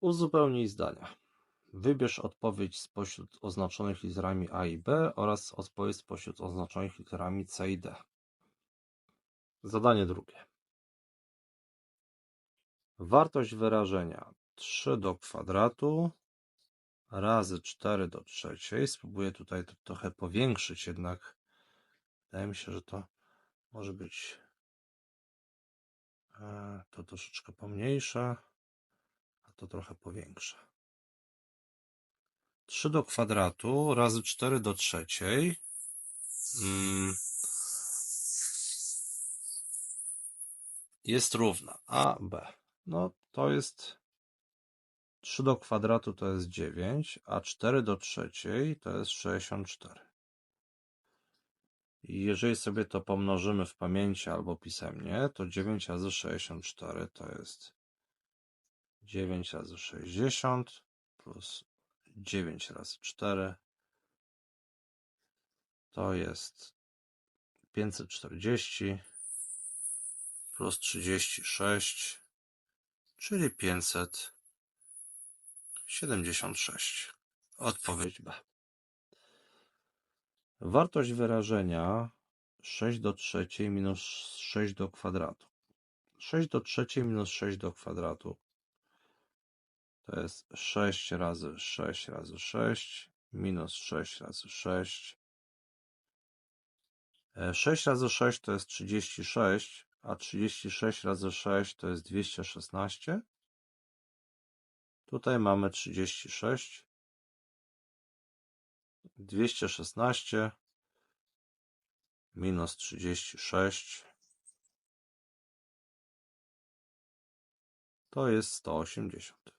Uzupełnij zdania. Wybierz odpowiedź spośród oznaczonych literami A i B oraz odpowiedź spośród oznaczonych literami C i D. Zadanie drugie. Wartość wyrażenia 3 do kwadratu razy 4 do trzeciej. Spróbuję tutaj to trochę powiększyć, jednak wydaje mi się, że to może być e, to troszeczkę pomniejsze, to trochę powiększe. 3 do kwadratu razy 4 do trzeciej. Mm. Jest równa a, b. No to jest 3 do kwadratu to jest 9, a 4 do trzeciej to jest 64. I jeżeli sobie to pomnożymy w pamięci albo pisemnie, to 9 razy 64 to jest 9 razy 60 plus 9 razy 4 to jest 540 plus 36, czyli 576. Odpowiedź B. Wartość wyrażenia 6 do trzeciej minus 6 do kwadratu. 6 do trzeciej minus 6 do kwadratu to jest 6 razy 6 razy 6 minus 6 razy 6. 6 razy 6 to jest 36, a 36 razy 6 to jest 216. Tutaj mamy 36, 216 minus 36 to jest 180.